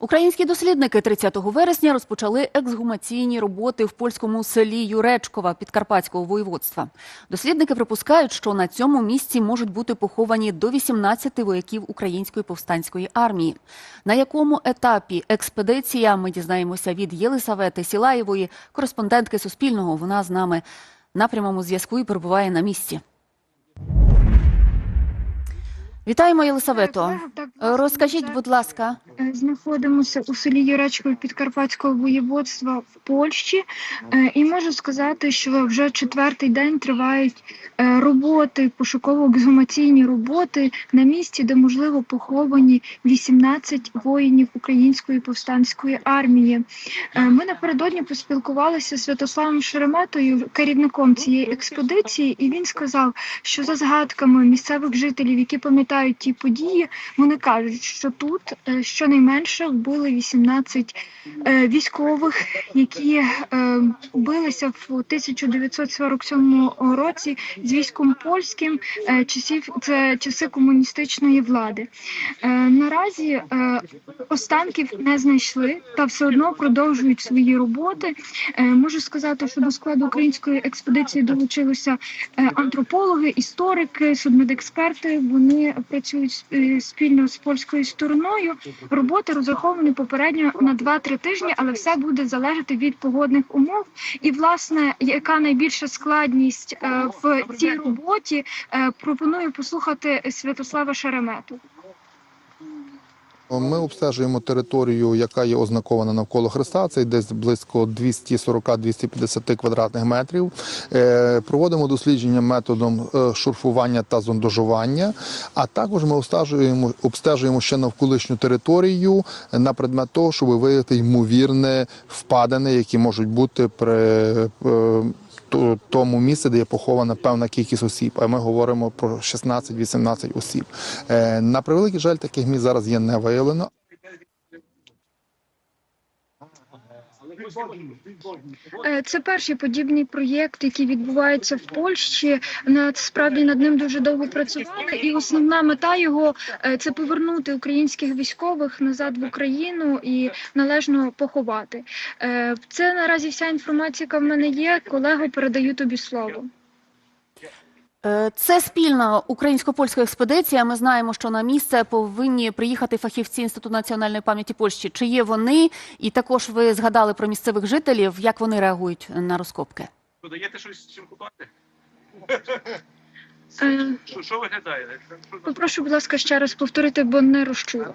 Українські дослідники 30 вересня розпочали ексгумаційні роботи в польському селі Юречкова Підкарпатського воєводства. Дослідники припускають, що на цьому місці можуть бути поховані до 18 вояків української повстанської армії. На якому етапі експедиція ми дізнаємося від Єлисавети Сілаєвої, кореспондентки Суспільного. Вона з нами на прямому зв'язку і перебуває на місці. Вітаємо, Єлисавето. Власне, Розкажіть, будь ласка. е, Знаходимося у селі Юречкові Підкарпатського воєводства в Польщі, Е, і можу сказати, що вже четвертий день тривають е, роботи, пошуково-ексгумаційні роботи на місці, де можливо поховані 18 воїнів Української повстанської армії. Е, Ми напередодні поспілкувалися з Святославом Шереметою, керівником цієї експедиції, і він сказав, що за згадками місцевих жителів, які пам'ятають ті події, вони кажуть, що тут е, щонайменше вбили 18 е, військових, які е, билися в 1947 році з військом польським часів це часи комуністичної влади. Наразі останків не знайшли та все одно продовжують свої роботи. Можу сказати, що до складу української експедиції долучилися антропологи, історики, судмедексперти. Вони працюють е, спільно з польською стороною. Роботи розраховані попередньо на 2-3 тижні, але все буде залежати від погодних умов. І власне, яка найбільша складність е, в цій роботі, е, пропоную послухати Святослава Шеремету. Ми обстежуємо територію, яка є ознакована навколо Христа. Це десь близько 240-250 квадратних метрів. Е, Проводимо дослідження методом е, шурфування та зондажування. А також ми обстежуємо, обстежуємо ще навколишню територію на предмет того, щоб виявити ймовірне впадини, які можуть бути при е, тому місці, де є похована певна кількість осіб. А ми говоримо про 16-18 осіб. Е, На превеликий жаль, таких місць зараз є не виявлено. Це перший подібний проєкт, який відбувається в Польщі. Насправді над ним дуже довго працювали, і основна мета його е, це повернути українських військових назад в Україну і належно поховати. Е, Це наразі вся інформація, яка в мене є. Колего, передаю тобі слово. Е, Це спільна українсько-польська експедиція. Ми знаємо, що на місце повинні приїхати фахівці Інституту національної пам'яті Польщі. Чи є вони? І також ви згадали про місцевих жителів. Як вони реагують на розкопки? Ви даєте щось чим купати? Е, Що, виглядає? Попрошу, будь ласка, ще раз повторити, бо не розчула.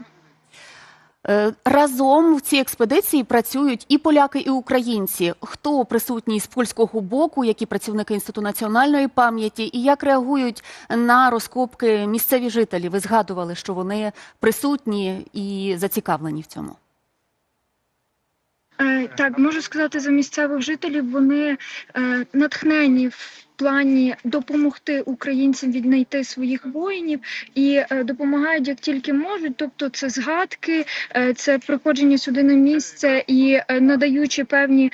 Е, Разом в цій експедиції працюють і поляки, і українці. Хто присутній з польського боку, які працівники Інституту національної пам'яті, і як реагують на розкопки місцеві жителі? Ви згадували, що вони присутні і зацікавлені в цьому. Так, можу сказати за місцевих жителів. Вони е, натхнені в плані допомогти українцям віднайти своїх воїнів і е, допомагають як тільки можуть. Тобто, це згадки, е, це приходження сюди на місце і надаючи певні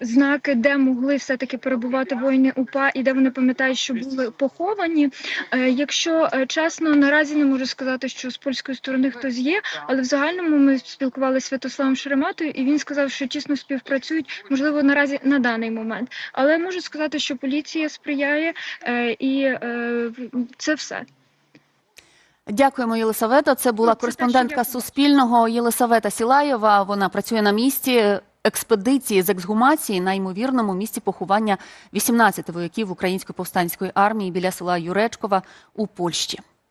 знаки, де могли все таки перебувати воїни УПА і де вони пам'ятають, що були поховані. Якщо чесно, наразі не можу сказати, що з польської сторони хтось є, але в загальному ми спілкувалися з Святославом Шереметою, і він сказав, що тісно співпрацюють, можливо, наразі на даний момент. Але можу сказати, що поліція сприяє, е, і е, це все. Дякуємо, Єлисавета. Це була Ну, це кореспондентка Суспільного Єлисавета Сілаєва. Вона працює на місці експедиції з ексгумації на ймовірному місці поховання 18 вояків Української повстанської армії біля села Юречкова у Польщі.